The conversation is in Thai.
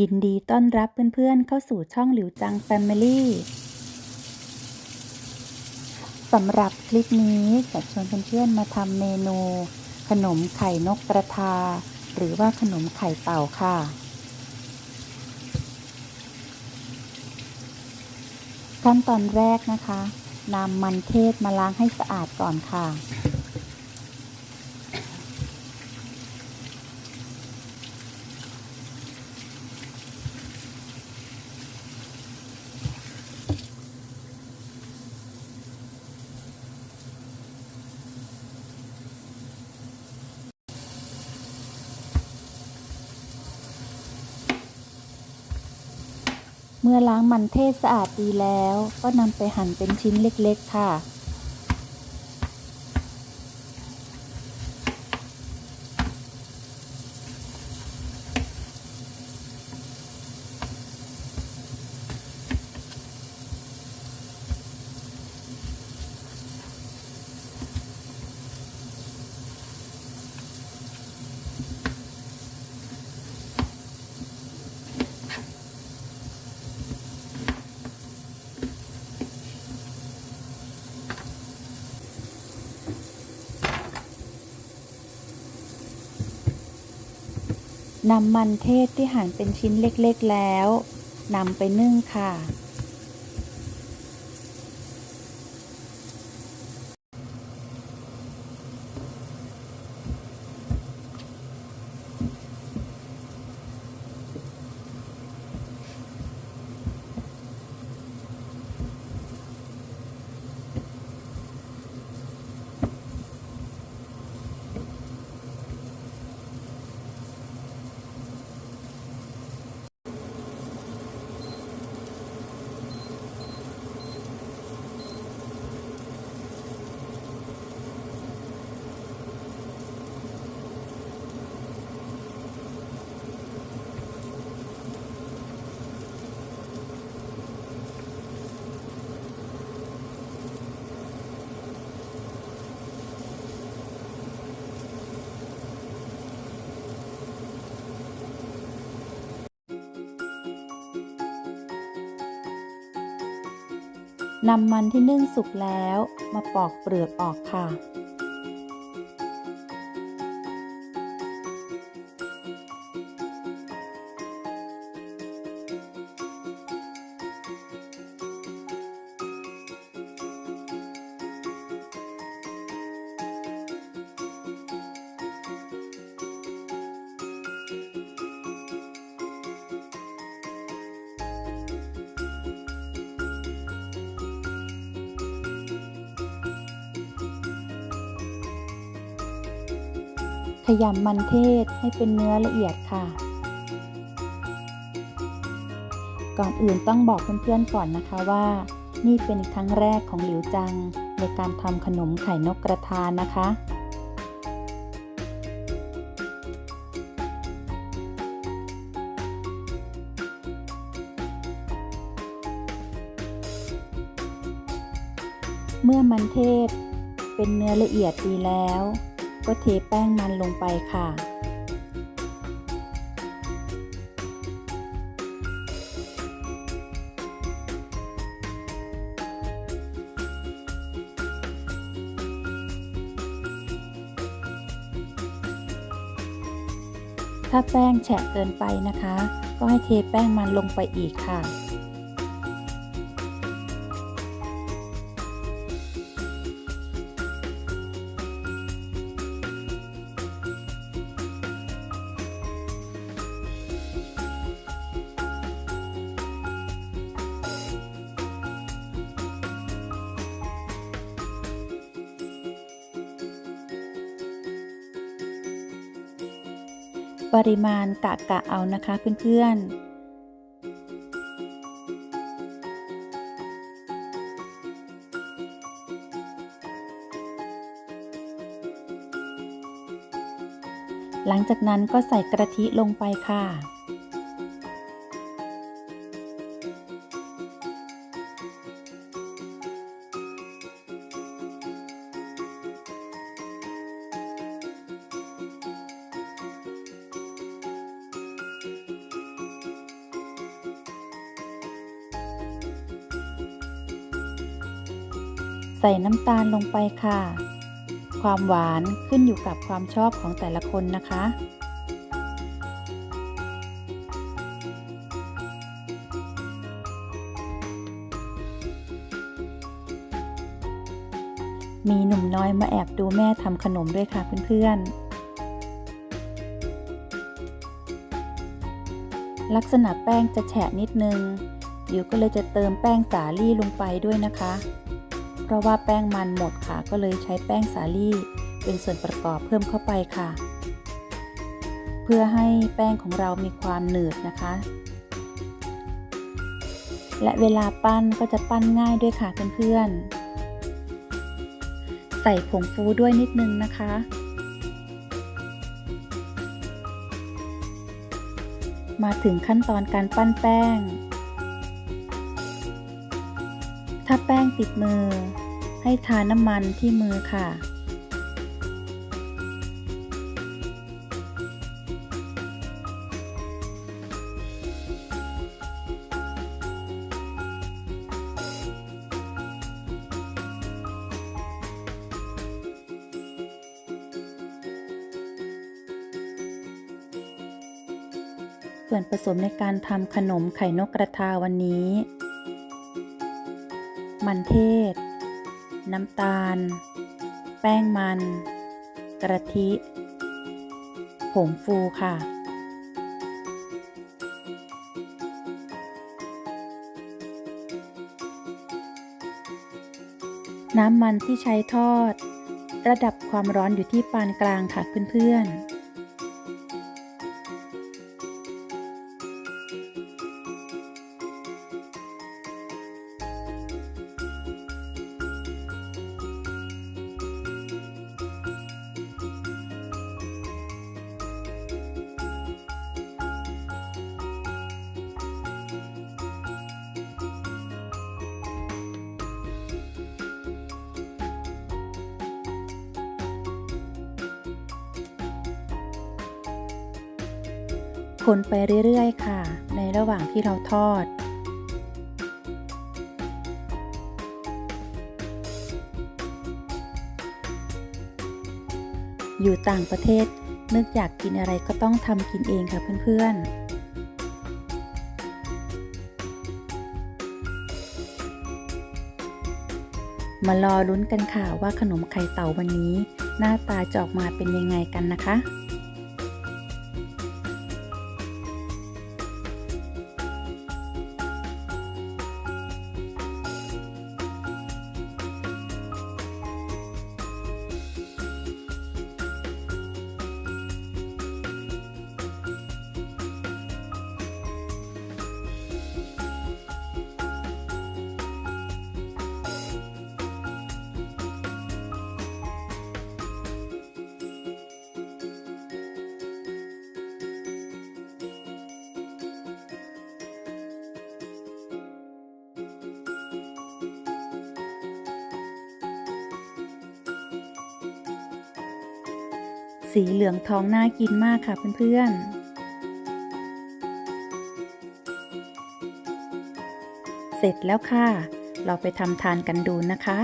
ยินดีต้อนรับเพื่อนๆเข้าสู่ช่องหลิวจังแฟมิลี่สำหรับคลิปนี้จะชวนเพื่อนๆมาทำเมนู ขนมไข่นกกระทา หรือว่าขนมไข่เต่าค่ะ ขั้นตอนแรกนะคะนำมันเทศมาล้างให้สะอาดก่อนค่ะ เมื่อล้างมันเทศสะอาดดีแล้ว ก็นำไปหั่นเป็นชิ้นเล็กๆค่ะ นำมันเทศที่หั่นเป็นชิ้นเล็กๆแล้วนำไปนึ่งค่ะ นำมันที่นึ่งสุกแล้วมาปอกเปลือกออกค่ะ ขยำมันเทศให้เป็นเนื้อละเอียดค่ะ ก่อนอื่นต้องบอกเพื่อนๆก่อนนะคะว่า นี่เป็นครั้งแรกของหลิวจังในการทำขนมไข่นกกระทานะคะเมื่อมันเทศเป็นเนื้อละเอียดดีแล้ว ก็เทแป้งมันลงไปค่ะ ถ้าแป้งแฉะเกินไปนะคะ ก็ให้เทแป้งมันลงไปอีกค่ะ ปริมาณกะกะเอานะคะเพื่อนๆหลังจากนั้นก็ใส่กระทิลงไปค่ะ ส่น้ำตาลลงไปค่ะ ความหวานขึ้นอยู่กับความชอบของแต่ละคนนะคะ มีหนุ่มน้อยมาแอบดูแม่ทำขนมด้วยค่ะเพื่อนๆลักษณะแป้งจะแฉะนิดนึง เดี๋ยวก็เลยจะเติมแป้งสาลี่ลงไปด้วยนะคะ เพราะว่าแป้งมันหมดค่ะ ก็เลยใช้แป้งสาลี่เป็นส่วนประกอบเพิ่มเข้าไปค่ะ เพื่อให้แป้งของเรามีความหนืดนะคะ และเวลาปั้นก็จะปั้นง่ายด้วยค่ะเพื่อนๆ ใส่ผงฟูด้วยนิดนึงนะคะมาถึงขั้นตอนการปั้นแป้งาแป้งติดมือ ให้ทาน้ำมันที่มือค่ะ ส่วนผสมในการทำขนมไข่นกกระทาวันนี้ มันเทศ น้ำตาล แป้งมัน กระทิ ผงฟูค่ะ น้ำมันที่ใช้ทอด ระดับความร้อนอยู่ที่ปานกลางค่ะเพื่อนๆ คนไปเรื่อยๆ ค่ะ ในระหว่างที่เราทอด อยู่ต่างประเทศนึกอยากกินอะไรก็ต้องทำกินเองค่ะเพื่อนๆมารอลุ้นกันค่ะว่าขนมไข่เต่าวันนี้ หน้าตาจะออกมาเป็นยังไงกันนะคะ สีเหลืองทองน่ากินมากค่ะเพื่อนๆ เสร็จแล้วค่ะ เราไปทำทานกันดูนะคะ